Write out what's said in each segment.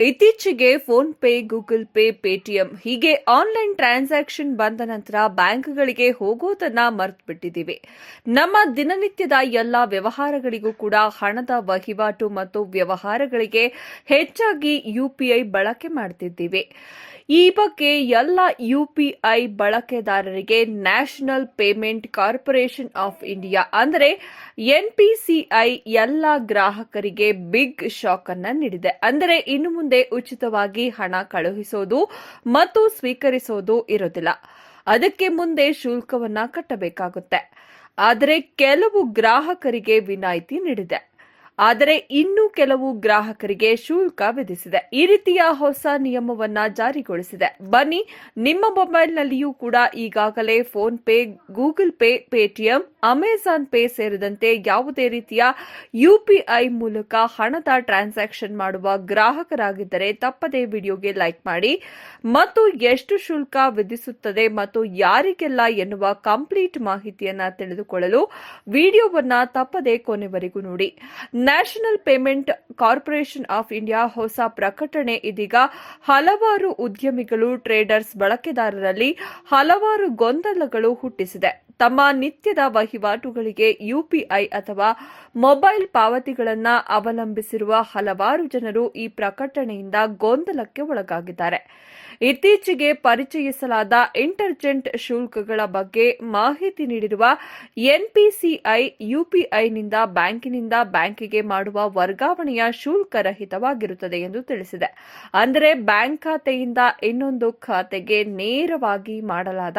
ಇತ್ತೀಚೆಗೆ PhonePe, Google pay, Paytm ಹೀಗೆ online transaction ಬಂದ ನಂತರ ಬ್ಯಾಂಕ್ಗಳಿಗೆ ಹೋಗೋದನ್ನ ಮರೆತುಬಿಟ್ಟಿದ್ದೀವಿ. ನಮ್ಮ ದಿನನಿತ್ಯದ ಎಲ್ಲ ವ್ಯವಹಾರಗಳಿಗೂ ಕೂಡ ಹಣದ ವಹಿವಾಟು ಮತ್ತು ವ್ಯವಹಾರಗಳಿಗೆ ಹೆಚ್ಚಾಗಿ ಯುಪಿಐ ಬಳಕೆ ಮಾಡ್ತಿದ್ದೀವಿ. ಈ ಬಗ್ಗೆ ಎಲ್ಲ ಯುಪಿಐ ಬಳಕೆದಾರರಿಗೆ national payment corporation of India ಅಂದರೆ ಎನ್ಪಿಸಿಐ ಎಲ್ಲ ಗ್ರಾಹಕರಿಗೆ ಬಿಗ್ ಶಾಕ್ ಅನ್ನು ನೀಡಿದೆ. ಅಂದರೆ ಇನ್ನು ಮುಂದೆ ಉಚಿತವಾಗಿ ಹಣ ಕಳುಹಿಸೋದು ಮತ್ತು ಸ್ವೀಕರಿಸೋದು ಇರೋದಿಲ್ಲ ಅದಕ್ಕೆ ಮುಂದೆ ಶುಲ್ಕವನ್ನ ಕಟ್ಟಬೇಕಾಗುತ್ತೆ. ಆದರೆ ಕೆಲವು ಗ್ರಾಹಕರಿಗೆ ವಿನಾಯಿತಿ ನೀಡಿದೆ. ಆದರೆ ಇನ್ನೂ ಕೆಲವು ಗ್ರಾಹಕರಿಗೆ ಶುಲ್ಕ ವಿಧಿಸಿದೆ. ಈ ರೀತಿಯ ಹೊಸ ನಿಯಮವನ್ನ ಜಾರಿಗೊಳಿಸಿದೆ. ಬನ್ನಿ, ನಿಮ್ಮ ಮೊಬೈಲ್ನಲ್ಲಿಯೂ ಕೂಡ ಈಗಾಗಲೇ PhonePe, Google pay, Paytm, Amazon pay ಸೇರಿದಂತೆ ಯಾವುದೇ ರೀತಿಯ ಯುಪಿಐ ಮೂಲಕ ಹಣದ ಟ್ರಾನ್ಸಾಕ್ಷನ್ ಮಾಡುವ ಗ್ರಾಹಕರಾಗಿದ್ದರೆ ತಪ್ಪದೇ ವಿಡಿಯೋಗೆ ಲೈಕ್ ಮಾಡಿ. ಮತ್ತು ಎಷ್ಟು ಶುಲ್ಕ ವಿಧಿಸುತ್ತದೆ ಮತ್ತು ಯಾರಿಗೆಲ್ಲ ಎನ್ನುವ ಕಂಪ್ಲೀಟ್ ಮಾಹಿತಿಯನ್ನ ತಿಳಿದುಕೊಳ್ಳಲು ವಿಡಿಯೋವನ್ನ ತಪ್ಪದೇ ಕೊನೆವರೆಗೂ ನೋಡಿ. National payment corporation of India ಹೊಸ ಪ್ರಕಟಣೆ ಇದೀಗ ಹಲವಾರು ಉದ್ಯಮಿಗಳು, ಟ್ರೇಡರ್ಸ್, ಬಳಕೆದಾರರಲ್ಲಿ ಹಲವಾರು ಗೊಂದಲಗಳು ಹುಟ್ಟಿಸಿದೆ. ತಮ್ಮ ನಿತ್ಯದ ವಹಿವಾಟುಗಳಿಗೆ ಯುಪಿಐ ಅಥವಾ ಮೊಬೈಲ್ ಪಾವತಿಗಳನ್ನು ಅವಲಂಬಿಸಿರುವ ಹಲವಾರು ಜನರು ಈ ಪ್ರಕಟಣೆಯಿಂದ ಗೊಂದಲಕ್ಕೆ ಒಳಗಾಗಿದ್ದಾರೆ. ಇತ್ತೀಚೆಗೆ ಪರಿಚಯಿಸಲಾದ ಇಂಟರ್ಜೆಂಟ್ ಶುಲ್ಕಗಳ ಬಗ್ಗೆ ಮಾಹಿತಿ ನೀಡಿರುವ ಎನ್ಪಿಸಿಐ ಯುಪಿಐನಿಂದ ಬ್ಯಾಂಕಿನಿಂದ ಬ್ಯಾಂಕಿಗೆ ಮಾಡುವ ವರ್ಗಾವಣೆಯ ಶುಲ್ಕ ರಹಿತವಾಗಿರುತ್ತದೆ ಎಂದು ತಿಳಿಸಿದೆ. ಅಂದರೆ ಬ್ಯಾಂಕ್ ಖಾತೆಯಿಂದ ಇನ್ನೊಂದು ಖಾತೆಗೆ ನೇರವಾಗಿ ಮಾಡಲಾದ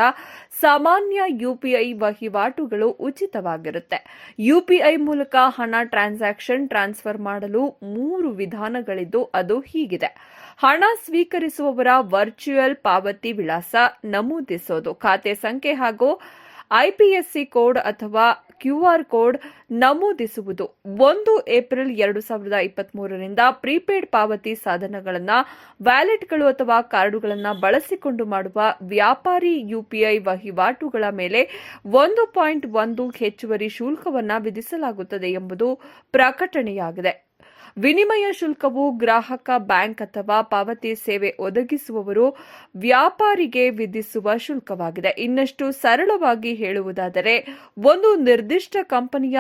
ಸಾಮಾನ್ಯ ಯುಪಿಐ ವಹಿವಾಟುಗಳು ಉಚಿತವಾಗಿರುತ್ತೆ. ಯುಪಿಐ ಮೂಲಕ ಹಣ ಟ್ರಾನ್ಸಾಕ್ಷನ್ ಟ್ರಾನ್ಸ್ಫರ್ ಮಾಡಲು ಮೂರು ವಿಧಾನಗಳಿದ್ದು ಅದು ಹೀಗಿದೆ. ಹಣ ಸ್ವೀಕರಿಸುವವರ ವರ್ಚುವಲ್ ಪಾವತಿ ವಿಳಾಸ ನಮೂದಿಸೋದು. ಖಾತೆ ಸಂಖ್ಯೆ ಹಾಗೂ ಐಪಿಎಸ್ಸಿ ಕೋಡ್ ಅಥವಾ ಕ್ಯೂಆರ್ ಕೋಡ್ ನಮೂದಿಸುವುದು. ಒಂದು ಏಪ್ರಿಲ್ ಎರಡು ಸಾವಿರದ ಇಪ್ಪತ್ಮೂರರಿಂದ ಪ್ರೀಪೇಡ್ ಪಾವತಿ ಸಾಧನಗಳನ್ನು, ವ್ಯಾಲೆಟ್ಗಳು ಅಥವಾ ಕಾರ್ಡುಗಳನ್ನು ಬಳಸಿಕೊಂಡು ಮಾಡುವ ವ್ಯಾಪಾರಿ ಯುಪಿಐ ವಹಿವಾಟುಗಳ ಮೇಲೆ ಒಂದು ಪಾಯಿಂಟ್ ಒಂದು ಹೆಚ್ಚುವರಿ ಶುಲ್ಕವನ್ನು ವಿಧಿಸಲಾಗುತ್ತದೆ ಎಂಬುದು ಪ್ರಕಟಣೆಯಾಗಿದೆ. ವಿನಿಮಯ ಶುಲ್ಕವು ಗ್ರಾಹಕ ಬ್ಯಾಂಕ್ ಅಥವಾ ಪಾವತಿ ಸೇವೆ ಒದಗಿಸುವವರು ವ್ಯಾಪಾರಿಗೆ ವಿಧಿಸುವ ಶುಲ್ಕವಾಗಿದೆ. ಇನ್ನಷ್ಟು ಸರಳವಾಗಿ ಹೇಳುವುದಾದರೆ, ಒಂದು ನಿರ್ದಿಷ್ಟ ಕಂಪನಿಯ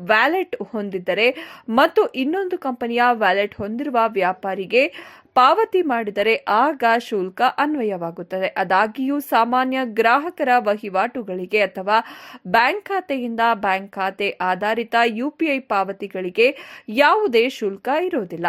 ವ್ಯಾಲೆಟ್ ಹೊಂದಿದ್ದರೆ ಮತ್ತು ಇನ್ನೊಂದು ಕಂಪನಿಯ ವ್ಯಾಲೆಟ್ ಹೊಂದಿರುವ ವ್ಯಾಪಾರಿಗೆ ಪಾವತಿ ಮಾಡಿದರೆ ಆಗ ಶುಲ್ಕ ಅನ್ವಯವಾಗುತ್ತದೆ. ಅದಾಗಿಯೂ ಸಾಮಾನ್ಯ ಗ್ರಾಹಕರ ವಹಿವಾಟುಗಳಿಗೆ ಅಥವಾ ಬ್ಯಾಂಕ್ ಖಾತೆಯಿಂದ ಬ್ಯಾಂಕ್ ಖಾತೆ ಆಧಾರಿತ ಯುಪಿಐ ಪಾವತಿಗಳಿಗೆ ಯಾವುದೇ ಶುಲ್ಕ ಇರುವುದಿಲ್ಲ.